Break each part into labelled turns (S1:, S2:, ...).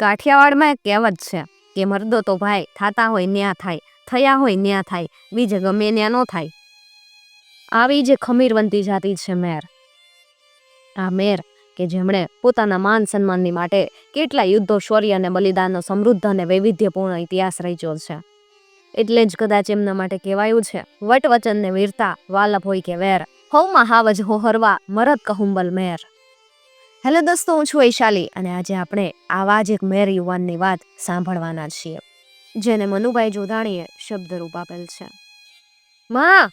S1: કાઠિયાવાડમાં એક કહેવત છે કે મર્દો તો ભાઈ, થાતા હોય ન્યા થાય, થયા હોય ન્યા થાય, બીજે ગમે ન્યા ન થાય. આવી જે ખમીરવંતી જાતિ છે મેર. આ મેર કે જેમણે પોતાના માન સન્માનની માટે કેટલા યુદ્ધો, શૌર્ય અને બલિદાનનો સમૃદ્ધ અને વૈવિધ્યપૂર્ણ ઇતિહાસ રચ્યો છે. એટલે જ કદાચ એમના માટે કહેવાયું છે વટવચનને વીરતા વાલભ હોય કે વેર. હૌમાં હાવજ હો હરવા મરદ કહુંબલ મેર. હેલો દોસ્તો, હું છું વૈશાલી અને આજે આપણે આવા જ એક મેર યુવાનની વાત સાંભળવાના છીએ, જેને મનુભાઈ જોધાણીએ શબ્દરૂપ આપેલ છે. માં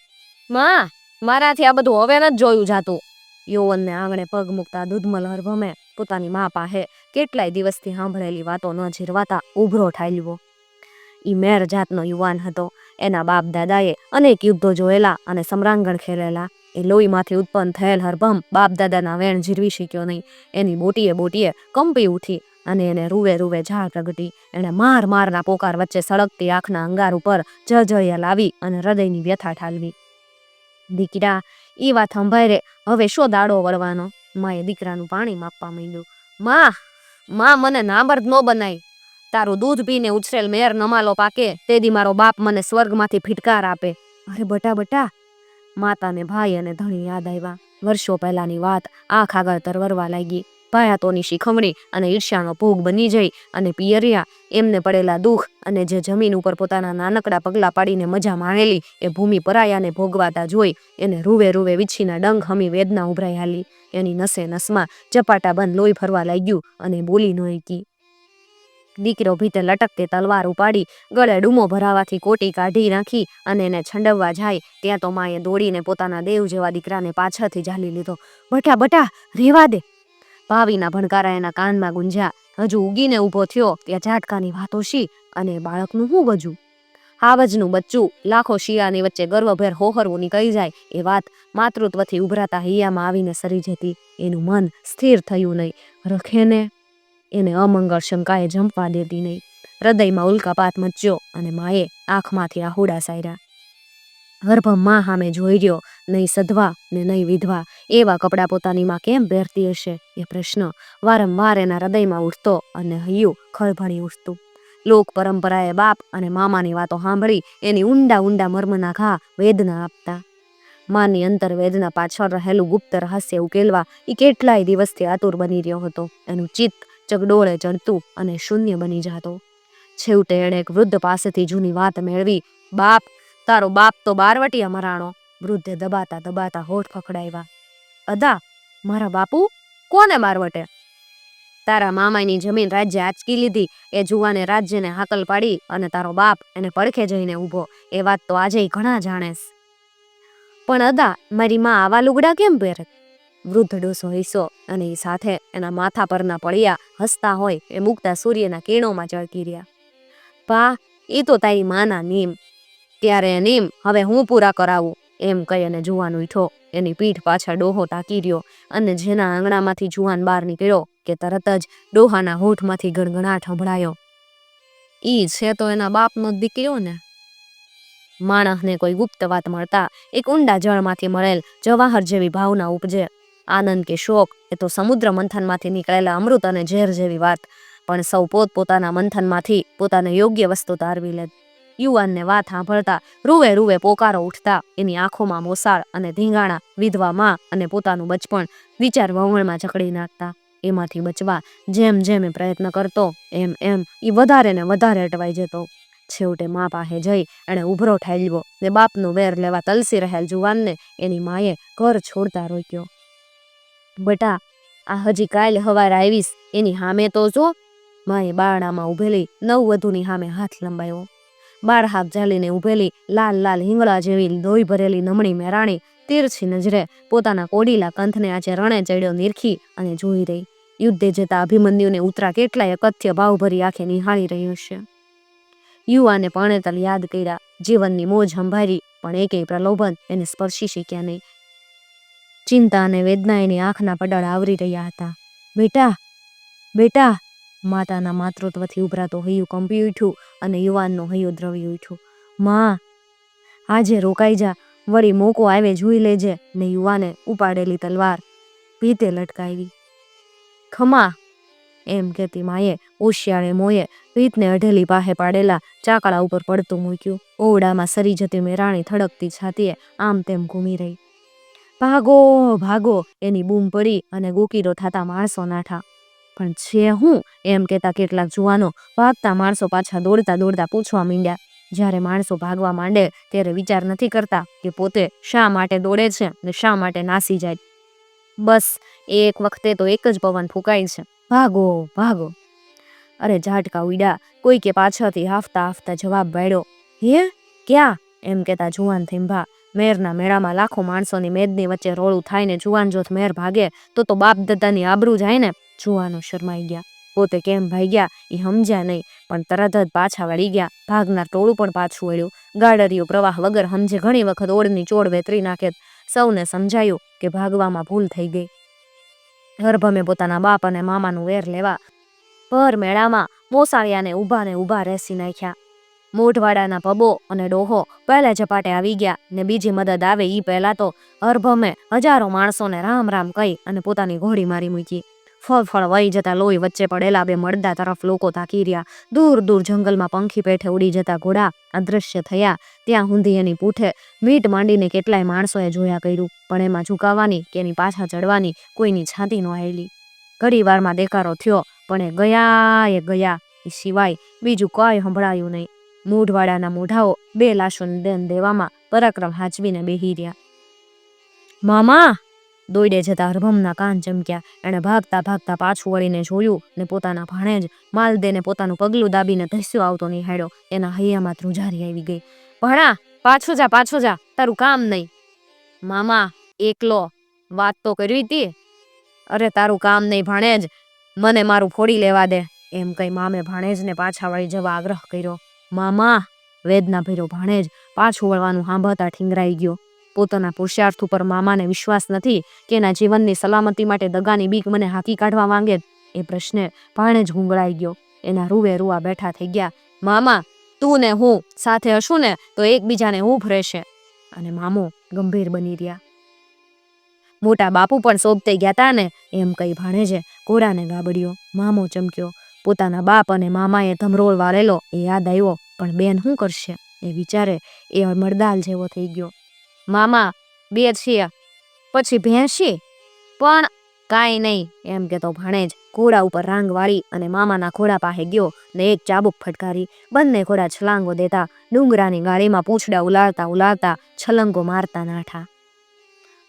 S1: માં, મારાથી આ બધું હવે ન જોયું જાતું. યૌવનને આંગણે પગ મૂકતા દૂધમલ હરભમે પોતાની મા પાસે કેટલાય દિવસથી સાંભળેલી વાતો ન જીરવાતા ઉભરો ઠાલ્યો ઈ મેર જાતનો યુવાન હતો. એના બાપ દાદાએ અનેક યુદ્ધો જોયેલા અને સમરાંગણ ખેલેલા. એ લોહીમાંથી ઉત્પન્ન થયેલ હરભમ બાપદાદાના વેણ જીરવી શક્યો નહીં. એની બોટીએ બોટીએ કંપી ઉઠી અને એને રૂવે રૂવે ઝાડ પ્રગટી એણે માર મારના પોકાર વચ્ચે સળગતી આંખના અંગાર ઉપર જળજળિયા લાવી અને હૃદયની વ્યથા ઠાલવી. દીકરા, ઈ વાત સંભાઈ રે. હવે શો દાડો વળવાનો? માએ દીકરાનું પાણી માપવા માંડ્યું. માં માં મને નામર્દ નો બનાય. તારું દૂધ પીને ઉછરેલ મેર નમાલો પાકે, તેદી મારો બાપ મને સ્વર્ગમાંથી ફિટકાર આપે. અરે બટા બટા માતાને ભાઈ અને ધણી યાદ આવ્યા. વર્ષો પહેલાની વાત આંખ આગળ તરવરવા લાગી. ભાયાતોની શીખવણી અને ઈર્ષ્યાનો ભોગ બની જઈ અને પિયરિયા એમને પડેલા દુઃખ અને જે જમીન ઉપર પોતાના નાનકડા પગલાં પાડીને મજા માણેલી એ ભૂમિ પરાયાને ભોગવાતા જોઈ એને રૂવે રૂવે વીછીના ડંખ હમી વેદના ઉભરાઈ હાલી. એની નસે નસમાં ચપાટા બંધ લોહી ફરવા લાગ્યું અને બોલી ન દીકરો ભીતે લટકતે તલવાર ઉપાડી, ગળે ડૂમો ભરાવાથી કોટી કાઢી નાખી અને એને છંડવવા જાય. ત્યાં તો માએ દોડીને પોતાના દેવ જેવા દીકરાને પાછળથી ઝાલી લીધો. બટા બટા, રેવા દે. ભાવીના ભણકારા એના કાનમાં ગુંજ્યા. હજુ ઉગીને ઊભો થયો. ત્યાં ઝાટકાની વાતો શી અને બાળકનું શું ગજું હાવજનું બચ્ચું, લાખો શિયાની વચ્ચે ગર્વભેર હોહરવું નીકળી જાય. એ વાત માતૃત્વથી ઉભરાતા હૈયામાં આવીને સરી જતી. એનું મન સ્થિર થયું નહીં. રખેને એને અમંગળ શંકાએ જંપવા દેતી નહીં. હૃદયમાં ઉલ્કાપાત મચ્યો અને માએ આંખમાંથી આહુડા સાર્યા ગર્ભમાં સામે જોઈ રહ્યો, નહીં સધવા ને નહીં વિધવા, એવા કપડાં પોતાની માં કેમ પહેરતી હશે? એ પ્રશ્ન વારંવાર એના હૃદયમાં ઉઠતો અને હૈયું ખળભળી ઉઠતું. લોક પરંપરાએ બાપ અને મામાની વાતો સાંભળી એની ઊંડા ઊંડા મર્મના ઘા વેદના આપતા. માની અંતર વેદના પાછળ રહેલું ગુપ્ત રહસ્ય ઉકેલવા એ કેટલાય દિવસથી આતુર બની રહ્યો હતો. એનું ચિત્ત ચગડોળે ચડતું અને શૂન્ય બની જતો. છેવટે એણે એક વૃદ્ધ પાસેથી જૂની વાત મેળવી, બાપ, તારો બાપ તો બારવટીયા મરાણો વૃદ્ધે દબાતા દબાતા હોઠ ખખડાવ્યા, અદા, મારા બાપુ, કોને બારવટે તારા મામાની જમીન રાજ્ય આંચકી લીધી, એ જુવાને રાજ્યને હાકલ પાડી અને તારો બાપ એને પડખે જઈને ઊભો, એ વાત તો આજે ઘણા જાણેસ પણ અદા, મારી માં આવા લુગડા કેમ પહેરે? વૃદ્ધ ડોસો હિસ્સો અને એ સાથે એના માથા પરના પળિયા હસતા હોય એ મૂકતા સૂર્યના કિરણોમાં ચળકી રહ્યા. પા એ તો તારી માના નીમ. ત્યારે નીમ હવે હું પૂરા કરાવું, એમ કહી અને જુવાન ઉઠો એની પીઠ પાછળ ડોહો તાકી રહ્યો અને જેના આંગણામાંથી જુવાન બહાર નીકળ્યો કે તરત જ ડોહાના હોઠમાંથી ગણગણાટ સંભળાયો ઈ છે તો એના બાપનો જ દીકરો ને માણસને કોઈ ગુપ્ત વાત મળતા એક ઊંડા જળમાંથી મળેલ જવાહર જેવી ભાવના ઉપજે આનંદ કે શોક, એ તો સમુદ્ર મંથનમાંથી નીકળેલા અમૃત અને ઝેર જેવી વાત. પણ સૌ પોત પોતાના મંથનમાંથી પોતાને યોગ્ય વસ્તુ તારવી લે. યુવાનને વાત સાંભળતા રૂવે રૂવે પોકારો ઉઠતા, એની આંખોમાં મોસાળ અને ધીંગાણા, વિધવા માં અને પોતાનું બચપણ વિચાર વવણમાં જકડી નાખતા. એમાંથી બચવા જેમ જેમ એ પ્રયત્ન કરતો, એમ એમ એ વધારે ને વધારે અટવાઈ જતો. છેવટે મા પાસે જઈ એણે ઉભરો ઠાલ્યો ને બાપનો વેર લેવા તલસી રહેલ જુવાનને એની માએ ઘર છોડતા રોક્યો. બટા, આ હજી કાલ હવાર આવીશ, એની સામે તો જો, માએ બારણામાં ઊભેલી નવવધુની સામે હાથ લંબાયો. બાર હાથ ઝાલીને ઊભેલી લાલ લાલ હિંગળા જેવી લોહી ભરેલી નમણી મેરાણી તીરછી નજરે પોતાના કોડીલા કંથને આજે રણે ચડ્યો નીરખી અને જોઈ રહી. યુદ્ધે જતા અભિમન્યુને ઉતરા કેટલાય અકથ્ય ભાવભરી આંખે નિહાળી રહ્યો છે. યુવાને પણેતલ યાદ કર્યા, જીવનની મોજ સંભાળી, પણ એકેય પ્રલોભન એને સ્પર્શી શક્યા નહીં. ચિંતા અને વેદના એની આંખના પડાળ આવરી રહ્યા હતા. બેટા બેટા, માતાના માતૃત્વથી ઉભરાતો હૈયું કંપી ઉઠ્યું અને યુવાનનું હૈયું દ્રવી ઉઠ્યું. માં, આજે રોકાઈ જા, વળી મોકો આવે જોઈ લેજે, ને યુવાને ઉપાડેલી તલવાર ભીતે લટકાવી. ખમા, એમ કહેતી માએ ઓશિયાળે મોએ પીતને અઢેલી પાહે પાડેલા ચાકડા ઉપર પડતું મૂક્યું. ઓરડામાં સરી જતી મેરાણી થડકતી છાતીએ આમ તેમ ઘૂમી રહી. ભાગો ભાગો, એની બૂમ પડી અને ગોકીરો થતા માણસો નાઠા. પણ છે હું? એમ કહેતા કેટલાક જુવાનો ભાગતા માણસો પાછા દોડતા દોડતા પૂછવા માંડ્યા. જ્યારે માણસો ભાગવા માંડે ત્યારે વિચાર નથી કરતા કે પોતે શા માટે દોડે છે ને શા માટે નાસી જાય. બસ, એક વખતે તો એક જ પવન ફૂંકાય છે. ભાગો ભાગો. અરે ઝાટકા ઉડ્યા. કોઈ કે પાછળથી હાફતા હાફતા જવાબ વાળ્યો, હે? ક્યાં? એમ કહેતા જુવાન થીંભા મેરના મેળામાં લાખો માણસોની મેદની વચ્ચે રોળું થાય ને જુવાન જોત મેર ભાગે, તો તો બાપ દાદાની આબરૂ જાય ને જુવાનો શરમાઈ ગયા. પોતે કેમ ભાગ્યા એ સમજ્યા નહીં, પણ તરત જ પાછા વળી ગયા. ભાગનાર ટોળું પણ પાછું વળ્યું. ગાડરીઓ પ્રવાહ વગર સમજે ઘણી વખત ઓળની ચોળ વેતરી નાખે. સૌને સમજાયું કે ભાગવામાં ભૂલ થઈ ગઈ. ગર્ભમે પોતાના બાપ અને મામાનું વેર લેવા પર મેળામાં મોસાળિયાને ઊભા ને ઊભા રેસી નાખ્યા. મોઢવાડાના પબો અને ડોહો પહેલા ઝપાટે આવી ગયા ને બીજી મદદ આવે એ પહેલા તો હરભમે હજારો માણસોને રામ રામ કહી અને પોતાની ઘોડી મારી મૂકી. ફળ ફળ વહી જતા લોહી વચ્ચે પડેલા બે મળદા તરફ લોકો તાકી રહ્યા. દૂર દૂર જંગલમાં પંખી પેઠે ઉડી જતા ઘોડા અદૃશ્ય થયા. ત્યાં હુંધી એની પૂઠે મીટ માંડીને કેટલાય માણસોએ જોયા કર્યું, પણ એમાં ઝુકાવાની કે એની પાછા ચડવાની કોઈની છાતી ન આવેલી ઘડી વારમાં દેકારો થયો, પણ એ ગયા એ ગયા. એ સિવાય બીજું કઈ સંભળાયું નહીં. મૂઢવાડાના મોઢાઓ બે લાશોને દેન દેવામાં પરાક્રમ હાચવીને બેહી રહ્યા. મામા! દોડે જતા હરભમના કાન ચમક્યા. એણે ભાગતા ભાગતા પાછું વળીને જોયું ને પોતાના ભાણે જ માલદેને પોતાનું પગલું દાબીને ધસ્યો આવતો નિહાળ્યો. એના હૈયામાં ધ્રુજારી આવી ગઈ. ભણા, પાછું જા પાછું જા. તારું કામ નહીં. મામા, એકલો. વાત તો કરવી હતી અરે, તારું કામ નહીં, ભાણેજ. મને મારું ફોડી લેવા દે. એમ કઈ મામે ભાણેજને પાછા વળી જવા આગ્રહ કર્યો. મામા, વેદના ભર્યો ભાણેજ પાછું વળવાનું સાંભળતા ઠીંગરાઈ ગયો. પોતાના પુરુષાર્થ ઉપર મામાને વિશ્વાસ નથી કે એના જીવનની સલામતી માટે દગાની બીક મને હાકી કાઢવા માંગે એ પ્રશ્ને જ ગુંગળાઈ ગયો. એના રૂવે રૂવા બેઠા થઈ ગયા. મામા, તું ને હું સાથે હશું ને તો એકબીજાને ઊભ રહેશે. અને મામો ગંભીર બની રહ્યા. મોટા બાપુ પણ સોંપતે ગયા તા ને એમ કઈ ભાણેજે કોરાને ગાબડ્યો. મામો ચમક્યો. પોતાના બાપ અને મામાએ ધમરોળ વાળેલો એ યાદ આવ્યો, પણ બેન શું કરશે? એ વિચારે, એ મરદાલ જેવો થઈ ગયો. મામા, બે છીએ, પછી ભેંસી પણ કાંઈ નહીં. એમ કહેતો ભાણેજ ઘોડા ઉપર રાંગ વાળી અને મામાના ઘોડા પાસે ગયો ને એક ચાબુક ફટકારી, બંને ઘોડા છલાંગો દેતા ડુંગરાની ગાળીમાં પૂંછડા ઉલાળતા ઉલાળતા છલંગો મારતા નાઠા.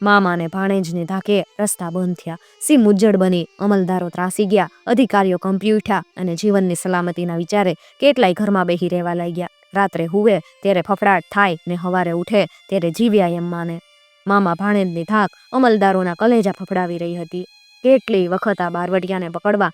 S1: મામા ભાણેજને ભાણેજની ધાકે રસ્તા બંધ થયા. સી મુજ્જડ બની અમલદારો ત્રાસી ગયા. અધિકારીઓ કંપી ઉઠ્યા અને જીવનની સલામતીના વિચારે કેટલાય ઘરમાં બેહી રહેવા લાગ્યા. રાત્રે હુવે ત્યારે ફફડાટ થાય ને હવારે ઉઠે ત્યારે જીવ્યા એમ માને. મામા ભાણેજની ધાક અમલદારોના કલેજા ફફડાવી રહી હતી. કેટલી વખત આ બારવટિયાને પકડવા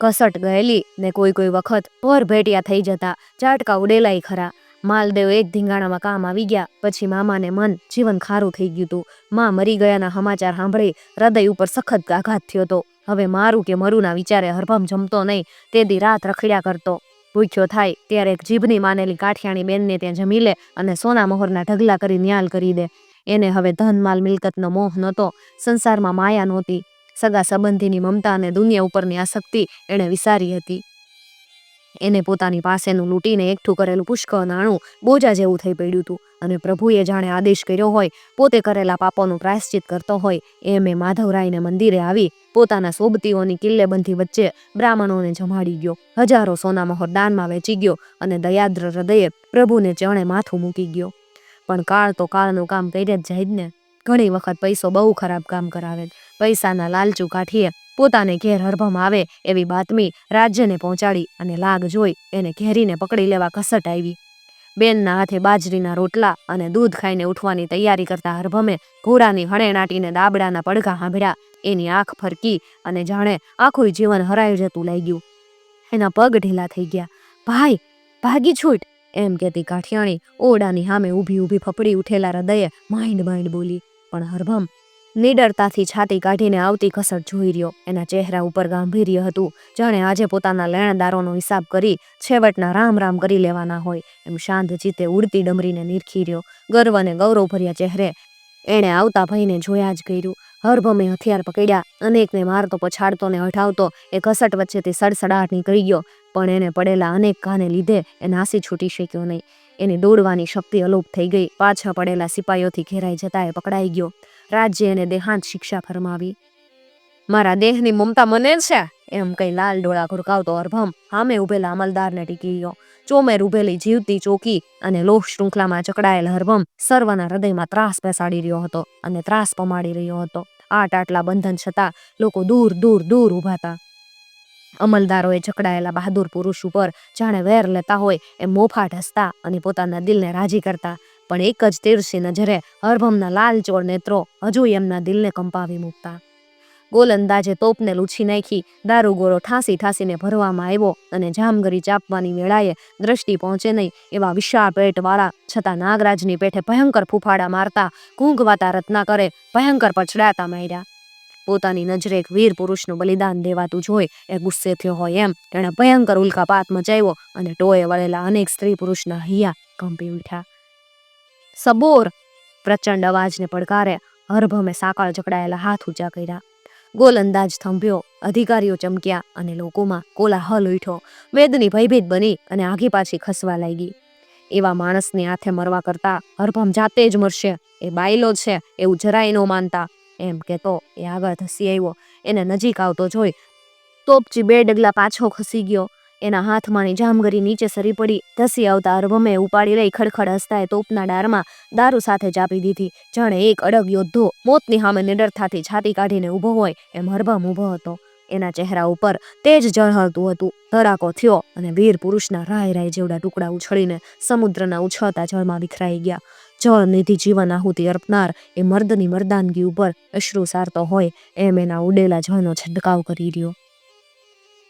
S1: કસટ ગયેલી ને કોઈ કોઈ વખત પર ભેટિયા થઈ જતા. ચાટકા ઉડેલાય ખરા. માલદેવ એક ધીંગાણામાં કામ આવી ગયા. પછી મામાને મન, જીવન ખારું થઈ ગયું હતું માં મરી ગયાના સમાચાર સાંભળી હૃદય ઉપર સખત આઘાત થયો હતો. હવે મારું કે મરુના વિચારે હરભમ જમતો નહીં, તે દી રાત રખડ્યા કરતો. ભૂખ્યો થાય ત્યારે એક જીભની માનેલી કાઠિયાણી બેનને ત્યાં જમી લે અને સોના મોહરના ઢગલા કરી ન્યાલ કરી દે. એને હવે ધન માલ મિલકતનો મોહ નહોતો, સંસારમાં માયા નહોતી. સગા સંબંધીની મમતા અને દુનિયા ઉપરની આસક્તિ એણે વિસારી હતી. એને પોતાની પાસેનું લૂંટીને એકઠું કરેલું પુષ્કળ નાણું બોજા જેવું થઈ પડ્યું હતું. અને પ્રભુએ જાણે આદેશ કર્યો હોય, પોતે કરેલા પાપોનું પ્રાયશ્ચિત કરતો હોય, એમ એ માધવરાયને મંદિરે આવી પોતાના સોબતીઓની કિલ્લેબંધી વચ્ચે બ્રાહ્મણોને જમાડી ગયો. હજારો સોના મહોર દાનમાં વેચી ગયો અને દયાદ્ર હૃદયે પ્રભુને ચણે માથું મૂકી ગયો. પણ કાળ તો કાળનું કામ કરી જ જાય ને. ઘણી વખત પૈસો બહુ ખરાબ કામ કરાવે. પૈસાના લાલચુ કાઠીએ પોતાને ઘેર હરભમાં આવે એવી બાતમી રાજ્યને પહોંચાડી અને લાગ જોઈ એને ઘેરીને પકડી લેવા કસટ આવી. બેનના હાથે બાજરીના રોટલા અને દૂધ ખાઈને ઉઠવાની તૈયારી કરતા હરભમે ઘોડાની હણેણાટીને દાબડાના પડઘા સાંભળ્યા એની આંખ ફરકી અને જાણે આખું જીવન હરાઈ જતું લાગ્યું. એના પગ ઢીલા થઈ ગયા. ભાઈ, ભાગી છૂટ! એમ કહેતી કાઠિયાણી ઓરડાની સામે ઊભી ઊભી ફફડી ઉઠેલા હૃદયે માઇન્ડ માઇન્ડ બોલી. પણ હરભમ નિડરતાથી છાતી કાઢીને આવતી કસર જોઈ રહ્યો. એના ચહેરા ઉપર ગાંભીર્ય હતું. જાણે આજે પોતાના લેણદારોનો હિસાબ કરી છેવટના રામ રામ કરી લેવાના હોય. એમ શાંત જીતે ઉડતી ડમરીને નિરખી રહ્યો. ગર્વ અને ગૌરવ ભર્યા ચહેરે એણે આવતા ભાઈને જોયા જ કર્યું. હરભમે હથિયાર પકડ્યા. અનેકને મારતો, પછાડતો ને હઠાવતો એ ઘસટ વચ્ચેથી સડસડાટ નીકળી ગયો. પણ એને પડેલા અનેક કાને લીધે એ નાસી છૂટી શક્યો નહીં. એની દોડવાની શક્તિ અલોપ થઈ ગઈ. પાછા પડેલા સિપાઈઓથી ઘેરાઈ જતા એ પકડાઈ ગયો. રાજ્ય એને દેહાંત શિક્ષા ફરમાવી. મારા દેહની મમતા મને છે. એમ કઈ લાલ ડોળા ઘુરકાવતો અર્ભમ સામે ઉભેલા અમલદારને ટીકી ગયો. ચોમેર ઉભેલી જીવતી ચોકી અને લોહ શૃંખલામાં જકડાયેલ હરભમ સર્વના હૃદયમાં ત્રાસ બેસાડી રહ્યો હતો અને ત્રાસ પમાડી રહ્યો હતો. આટ આટલા બંધન છતાં લોકો દૂર દૂર દૂર ઊભા હતા. અમલદારોએ જકડાયેલા બહાદુર પુરુષ ઉપર જાણે વેર લેતા હોય એમ મોફાટ હસતા અને પોતાના દિલને રાજી કરતા પણ એક જ તીરસી નજરે હરભમના લાલચોળ નેત્રો હજુ એમના દિલને કંપાવી મૂકતા. ગોલંદાજે તોપને લૂછી નાખી દારૂગોરો ઠાંસી ઠાંસીને ભરવામાં આવ્યો અને જામગરી ચાપવાની વેળાએ દ્રષ્ટિ પહોંચે નહીં એવા વિશાળ પેટવાળા, છતાં નાગરાજની પેઠે ભયંકર ફૂફાડા મારતા, ઘૂંઘવાતા રત્નાકરે ભયંકર પછડાતા માર્યા. પોતાની નજરે એક વીર પુરુષનું બલિદાન દેવાતું જોઈ એ ગુસ્સે થયો હોય એમ તેણે ભયંકર ઉલ્કાપાત મચાવ્યો અને ટોએ વળેલા અનેક સ્ત્રી પુરુષના હૈયા કંપી ઉઠ્યા. સબોર. પ્રચંડ અવાજને પડકારે હરભમે સાંકળ જકડાયેલા હાથ ઊંચા કર્યા. ગોલંદાજ થંભ્યો, અધિકારીઓ ચમક્યા અને લોકોમાં કોલાહલ ઉઠ્યો. વેદની ભયભીત બની અને આઘી પાછી ખસવા લાગી. એવા માણસની હાથે મરવા કરતા હરભમ જાતે જ મરશે. એ બાયલો છે, એવું જરાય ન માનતા. એમ કહેતો એ આગળ ધસી આવ્યો. એને નજીક આવતો જોઈ તોપચી બે ડગલા પાછો ખસી ગયો. એના હાથમાંની જામગરી નીચે સરી પડી. ધસી આવતા અર્ભમે ઉપાડી લઈ ખડખડ હસતા એ તોપના ડારમાં દારૂ સાથે ચાપી દીધી. જાણે એક અડગ યોદ્ધો મોતની સામે નિડરતાથી છાતી કાઢીને ઊભો હોય એમ હરબમ ઊભો હતો. એના ચહેરા ઉપર તેજ ઝળહળતું હતું. ધડાકો થયો અને વીર પુરુષના રાય રાય જેવડા ટુકડા ઉછળીને સમુદ્રના ઉછળતા જળમાં વિખરાઈ ગયા. જળ નિધિ જીવન આહુતિ અર્પનાર એ મર્દની મર્દાનગી ઉપર અશ્રુ સારતો હોય એમ એના ઉડેલા જળનો છંટકાવ કરી રહ્યો.